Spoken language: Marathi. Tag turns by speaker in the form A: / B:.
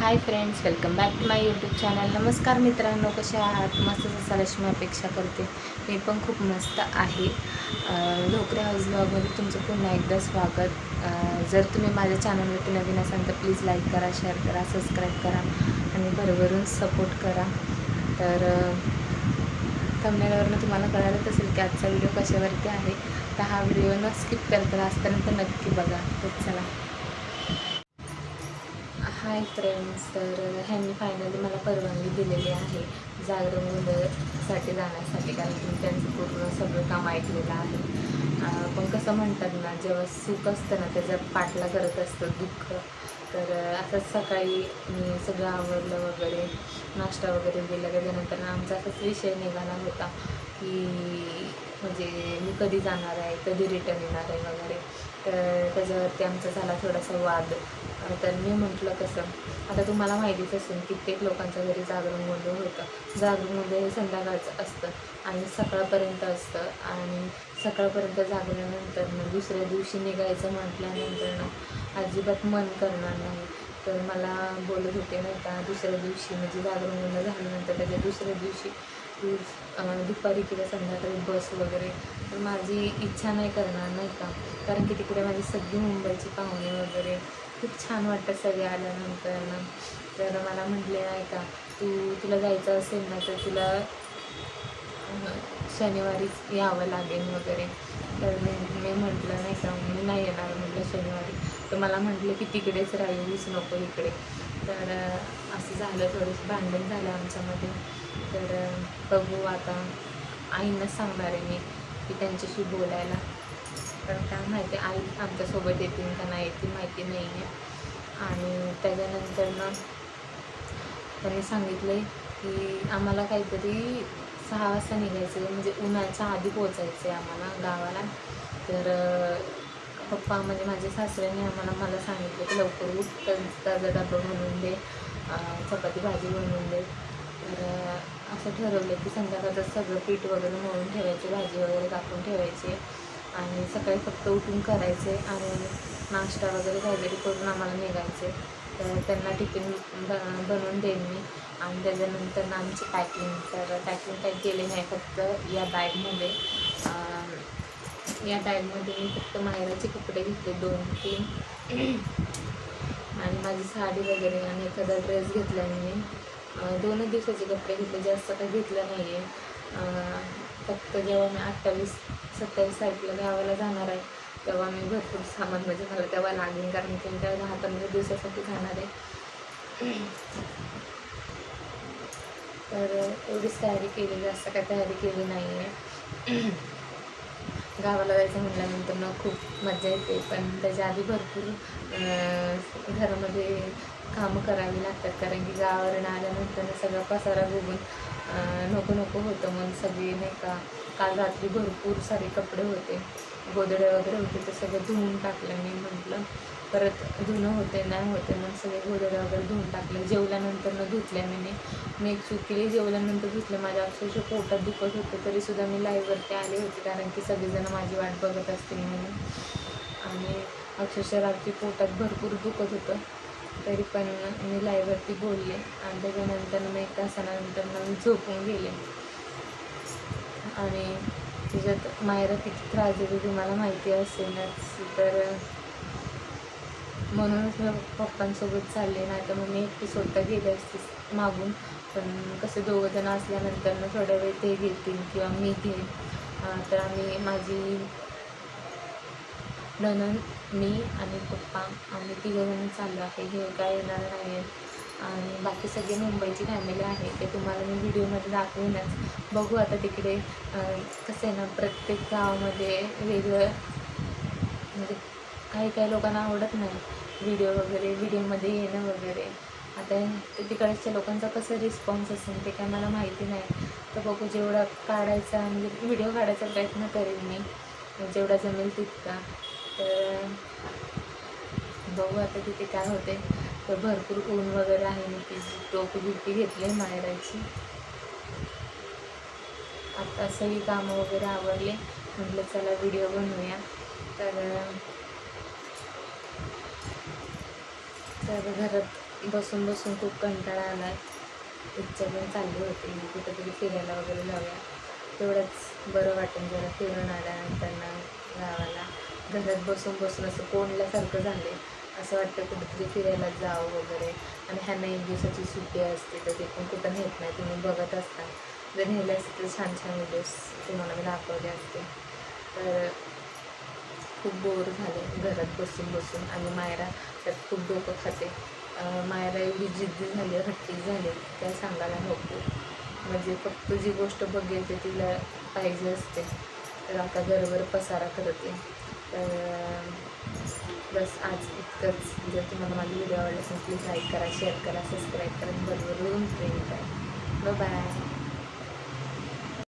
A: Hi friends welcome back to my YouTube channel नमस्कार मित्रांनो कसे आहात? मस्त असाल अशी मी अपेक्षा करते. मी पण खूप मस्त आहे. अं, ढोकरे हाऊस ब्लॉगमध्ये तुमचं पुन्हा एकदा स्वागत. जर तुम्ही माझ्या चॅनलवरती नवीन असाल तर प्लीज लाईक करा शेअर करा सबस्क्राईब करा आणि भरभरून सपोर्ट करा. तर थंबनेलवरनं तुम्हाला कळालंच असेल की आजचा व्हिडिओ कशावरती आहे. तर हा व्हिडिओ न स्किप करता आजपर्यंत नक्की बघा. तर चला. हाय फ्रेंड्स तर ह्यांनी फायनली मला परवानगी दिलेली आहे जागरण गोंधळसाठी जाण्यासाठी कारण की मी त्यांचं पूर्ण सगळं काम ऐकलेलं आहे. पण कसं म्हणतात ना जेव्हा सुख असतं ना त्याच्या पाठला करत असतं दुःख. तर असंच सकाळी मी सगळं आवडलं वगैरे नाश्ता वगैरे दिला त्याच्यानंतर आमचा असाच विषय निघाला होता की म्हणजे मी कधी जाणार आहे कधी रिटर्न येणार आहे वगैरे. तर त्याच्यावरती आमचा झाला थोडासा वाद. तर मी म्हटलं कसं आता तुम्हाला माहितीच असेल कित्येक लोकांच्या घरी जागरण गोंधळ होतं. जागरण गोंधळ हे संध्याकाळचं असतं आणि सकाळपर्यंत असतं आणि सकाळपर्यंत जागल्यानंतर मग दुसऱ्या दिवशी निघायचं म्हटल्यानंतर ना अजिबात मन करणार नाही. तर मला बोलत होते नाही का दुसऱ्या दिवशी म्हणजे जागरण गोंधळ झाल्यानंतर त्याच्या दुसऱ्या दिवशी तू दुपारी किंवा संध्याकाळी बस वगैरे. तर माझी इच्छा नाही करणार नाही का? कारण की तिकडे माझी सगळी मुंबईची पाहुणे वगैरे. खूप छान वाटतं सगळे आल्यानंतर ना. तर मला म्हटले नाही का तू तुला जायचं असेल ना तर तुला शनिवारीच यावं लागेल वगैरे. तर मी मी म्हटलं नाही का मी नाही येणार म्हटलं शनिवारी. तर मला म्हटलं की तिकडेच राहिलीच नको इकडे. तर असं झालं थोडंसं भांडण झालं आमच्यामध्ये. तर बघू आता. आईनंच सांगणार आहे मी की त्यांच्याशी बोलायला. कारण काय माहिती आई आमच्यासोबत येतील का नाही येतील माहिती नाही आहे आणि त्याच्यानंतर ना त्यांनी सांगितले की आम्हाला काहीतरी सहा वाजता निघायचं आहे म्हणजे उन्हाच्या आधी पोचायचं आहे आम्हाला गावाला. तर पप्पा म्हणजे माझ्या सासऱ्याने आम्हाला मला सांगितलं की लवकर उठ तर ताजा डबा बनवून दे चपाती भाजी बनवून दे. तर असं ठरवलं की संध्याकाळचं सगळं पीठ वगैरे मळून ठेवायचे भाजी वगैरे कापून ठेवायची. आणि सकाळी फक्त उठून करायचे आणि नाश्ता वगैरे काहीतरी करून आम्हाला निघायचे. तर त्यांना टिफिन ब बनवून देईन मी. आणि त्याच्यानंतर ना आमची पॅकिंग. तर पॅकिंग काही केली नाही फक्त या बॅगमध्ये या बॅगमध्ये मी फक्त माहेराचे कपडे घेतले दोन तीन. आणि माझी साडी वगैरे आणि एखादा ड्रेस घेतला मी. दोनच दिवसाचे कपडे घेतले जास्त काही घेतलं नाही आहे फक्त जेव्हा मी अठ्ठावीस सत्तावीस तारखेला गावाला जाणार आहे तेव्हा मी भरपूर सामान म्हणजे मला तेव्हा लागेल कारण की मी तेव्हा दहा पंधरा दिवसासाठी जाणार आहे. तर एवढीच तयारी केली जास्त काही तयारी केली नाही आहे गावाला जायचं म्हटल्यानंतर ना खूप मजा येते. पण त्याच्या आधी भरपूर घरामध्ये कामं करावी लागतात. कारण की गावावरून आल्यानंतर सगळा पसारा बघून नको नको होतं. मग सगळी नाही का काल रात्री भरपूर सारे कपडे होते. गोदडे वगैरे होते ते सगळं धुवून टाकलं मी म्हटलं. परत धुणं होते नाही होते मग सगळे गोदडे वगैरे धुवून टाकले. जेवल्यानंतर न धुतल्या मी मी एक चूक केली जेवल्यानंतर धुतलं. माझ्या अक्षरशः पोटात दुखत होतं तरीसुद्धा मी लाईव्हवरती आले होते कारण की सगळेजण माझी वाट बघत असतील म्हणून. आणि अक्षरशः रात्री पोटात भरपूर दुखत होतं तरी पण मी लाईववरती बोलले. आणि त्याच्यानंतर मग एक तासानंतर मग मी झोपून गेले. आणि त्याच्यात मायरा किती त्रास देते तुम्हाला माहिती असेलच. तर म्हणूनच मी पप्पांसोबत चालले नाही तर मग मी एकटी स्वतः गेले असते मागून. पण कसं दोघं जण असल्यानंतर मग थोड्या वेळ ते घेतील किंवा मी घेईन तर आम्ही माझी नणन मी आणि पप्पा आम्ही तिघंजण चाललो आहे. हे काय येणार नाही आहे आणि बाकी सगळे मुंबईची फॅमिली आहे ते तुम्हाला मी व्हिडिओमध्ये दाखवूनच. बघू आता तिकडे कसं आहे ना प्रत्येक गावामध्ये वेगळं म्हणजे काही काही लोकांना आवडत नाही व्हिडिओ वगैरे व्हिडिओमध्ये येणं वगैरे. आता ते तिकडच्या लोकांचा कसं रिस्पॉन्स असेल ते काय मला माहिती नाही. तर बघू जेवढा काढायचा म्हणजे व्हिडिओ काढायचा प्रयत्न करेन मी. जेवढा जमेल तितका. तर बघू आता तिथे काय होते तर भरपूर ऊन वगैरे आहे मी ती टोपी बिपी घेतली मायराची आता सगळी कामं वगैरे आवडले म्हटलं चला व्हिडिओ बनवूया. तर तर घरात बसून बसून खूप कंटाळा आला इच्छा पण चालली होती. कुठेतरी फिरायला वगैरे जाऊया. तेवढंच बरं वाटेल जरा फिरून आल्यानंतर गावाला. घरात बसून बसून असं कोंडल्यासारखं आहे असं वाटतं कुठेतरी फिरायला जावं वगैरे. आणि ह्यांना एक दिवसाची सुट्टी असते तर ते पण कुठं नेत नाही. तुम्ही बघत असता. जर नेले असते तर छान छान व्हिडिओज तुम्हाला मी दाखवले असते. तर खूप बोर झाले घरात बसून बसून. आणि मायरा त्यात खूप डोकं खाते. मायरा एवढी जिद्दी झाली हट्टी झाली काय सांगायला नको. म्हणजे फक्त जी गोष्ट बघेल ते तिला पाहिजे असते. तर आता घरभर पसारा करते. तर बस आज इतकंच. जर तुम्हाला माझा व्हिडिओ आवडला असेल प्लीज लाईक करा शेअर करा सबस्क्राईब करा. बरोबर बरोबर प्रेम करा बाय